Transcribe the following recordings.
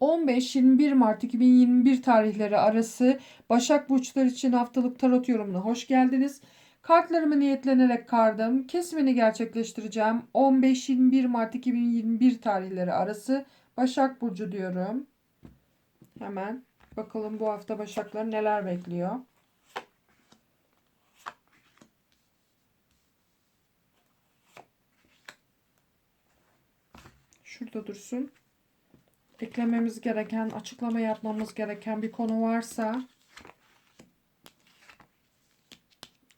15-21 Mart 2021 tarihleri arası Başak Burçları için haftalık tarot yorumuna hoş geldiniz. Kartlarımı niyetlenerek kardım. Kesimini gerçekleştireceğim. 15-21 Mart 2021 tarihleri arası Başak Burcu diyorum. Hemen bakalım bu hafta Başakları neler bekliyor. Şurada dursun eklememiz gereken, açıklama yapmamız gereken bir konu varsa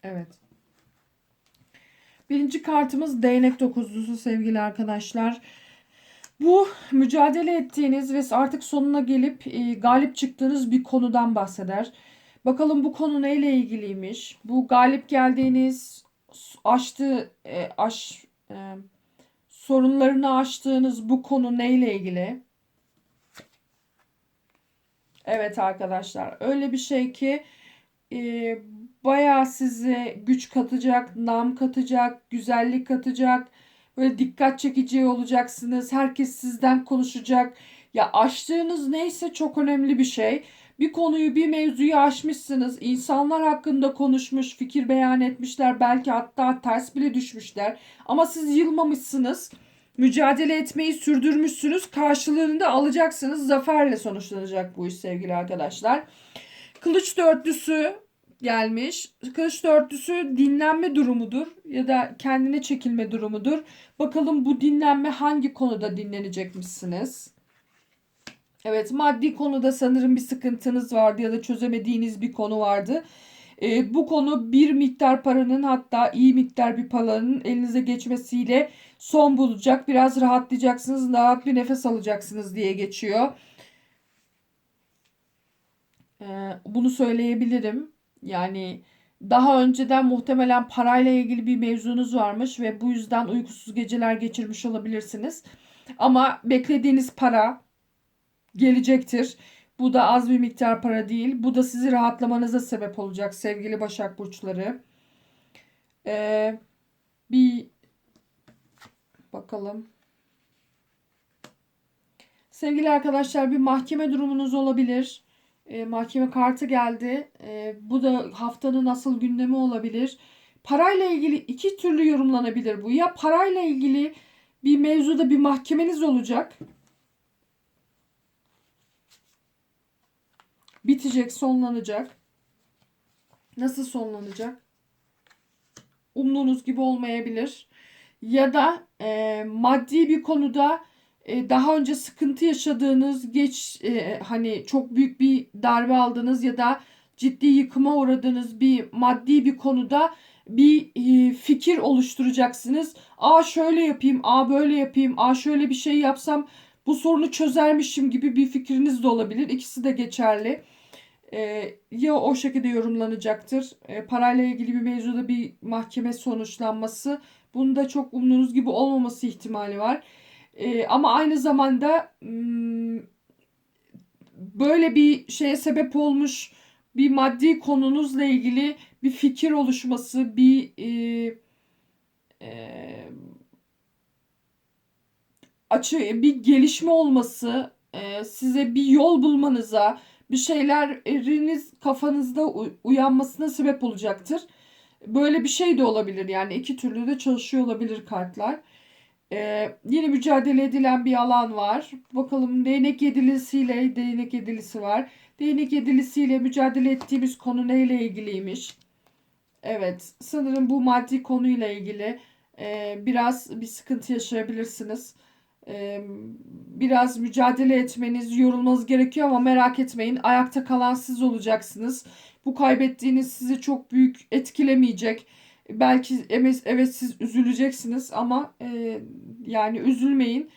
Evet. Birinci kartımız değnek dokuzlusu sevgili arkadaşlar. Bu mücadele ettiğiniz ve artık sonuna gelip e, galip çıktığınız bir konudan bahseder. Bakalım bu konu neyle ilgiliymiş? Bu galip geldiğiniz, aştı, e, aş, e, sorunlarını aştığınız bu konu neyle ilgili? Evet arkadaşlar öyle bir şey ki e, bayağı size güç katacak, nam katacak, güzellik katacak. Böyle dikkat çekici olacaksınız. Herkes sizden konuşacak. Ya aştığınız neyse çok önemli bir şey. Bir konuyu, bir mevzuyu aşmışsınız. İnsanlar hakkında konuşmuş, fikir beyan etmişler. Belki hatta ters bile düşmüşler. Ama siz yılmamışsınız mücadele etmeyi sürdürmüşsünüz. Karşılığını da alacaksınız. Zaferle sonuçlanacak bu iş sevgili arkadaşlar. Kılıç dörtlüsü gelmiş. Kılıç dörtlüsü dinlenme durumudur ya da kendine çekilme durumudur. Bakalım bu dinlenme hangi konuda dinlenecekmişsiniz? Evet maddi konuda sanırım bir sıkıntınız vardı ya da çözemediğiniz bir konu vardı. E, bu konu bir miktar paranın hatta iyi miktar bir paranın elinize geçmesiyle son bulacak. Biraz rahatlayacaksınız, rahat bir nefes alacaksınız diye geçiyor. E, bunu söyleyebilirim. Yani daha önceden muhtemelen parayla ilgili bir mevzunuz varmış ve bu yüzden uykusuz geceler geçirmiş olabilirsiniz. Ama beklediğiniz para gelecektir. Bu da az bir miktar para değil. Bu da sizi rahatlamanıza sebep olacak sevgili Başak Burçları. Ee, bir bakalım. Sevgili arkadaşlar bir mahkeme durumunuz olabilir. E, mahkeme kartı geldi. E, bu da haftanın asıl gündemi olabilir. Parayla ilgili iki türlü yorumlanabilir bu. Ya parayla ilgili bir mevzuda bir mahkemeniz olacak. Bitecek, sonlanacak. Nasıl sonlanacak? Umduğunuz gibi olmayabilir. Ya da e, maddi bir konuda e, daha önce sıkıntı yaşadığınız, geç e, hani çok büyük bir darbe aldınız ya da ciddi yıkıma uğradığınız bir maddi bir konuda bir e, fikir oluşturacaksınız. Aa şöyle yapayım, aa böyle yapayım, aa şöyle bir şey yapsam bu sorunu çözermişim gibi bir fikriniz de olabilir. İkisi de geçerli. Ee, ya o şekilde yorumlanacaktır. Ee, parayla ilgili bir mevzuda bir mahkeme sonuçlanması. Bunda çok umduğunuz gibi olmaması ihtimali var. Ee, ama aynı zamanda hmm, böyle bir şeye sebep olmuş bir maddi konunuzla ilgili bir fikir oluşması, bir e, e, açı, bir gelişme olması, e, size bir yol bulmanıza, bir şeyleriniz kafanızda uyanmasına sebep olacaktır. Böyle bir şey de olabilir yani iki türlü de çalışıyor olabilir kartlar. Ee, yine mücadele edilen bir alan var. Bakalım değnek yedilisiyle değnek yedilisi var. Değnek yedilisiyle mücadele ettiğimiz konu neyle ilgiliymiş? Evet sanırım bu maddi konuyla ilgili e, biraz bir sıkıntı yaşayabilirsiniz biraz mücadele etmeniz, yorulmanız gerekiyor ama merak etmeyin. Ayakta kalan siz olacaksınız. Bu kaybettiğiniz sizi çok büyük etkilemeyecek. Belki evet, siz üzüleceksiniz ama yani üzülmeyin.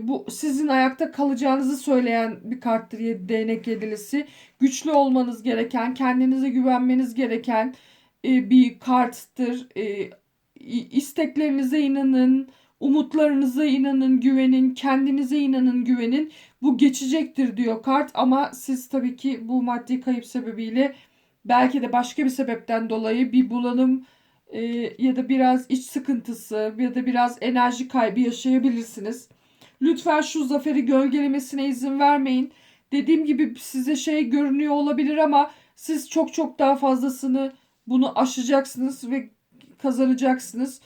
Bu sizin ayakta kalacağınızı söyleyen bir karttır değnek yedilisi. Güçlü olmanız gereken, kendinize güvenmeniz gereken bir karttır. E, isteklerinize inanın Umutlarınıza inanın, güvenin, kendinize inanın, güvenin. Bu geçecektir diyor kart ama siz tabii ki bu maddi kayıp sebebiyle belki de başka bir sebepten dolayı bir bulanım e, ya da biraz iç sıkıntısı ya da biraz enerji kaybı yaşayabilirsiniz. Lütfen şu zaferi gölgelemesine izin vermeyin. Dediğim gibi size şey görünüyor olabilir ama siz çok çok daha fazlasını bunu aşacaksınız ve kazanacaksınız.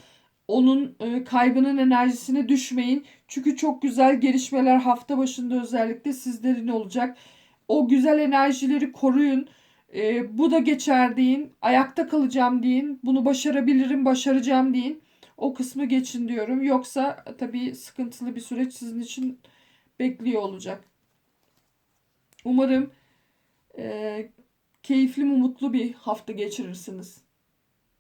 Onun e, kaybının enerjisine düşmeyin. Çünkü çok güzel gelişmeler hafta başında özellikle sizlerin olacak. O güzel enerjileri koruyun. E, bu da geçer deyin. Ayakta kalacağım deyin. Bunu başarabilirim, başaracağım deyin. O kısmı geçin diyorum. Yoksa tabii sıkıntılı bir süreç sizin için bekliyor olacak. Umarım e, keyifli, mutlu bir hafta geçirirsiniz.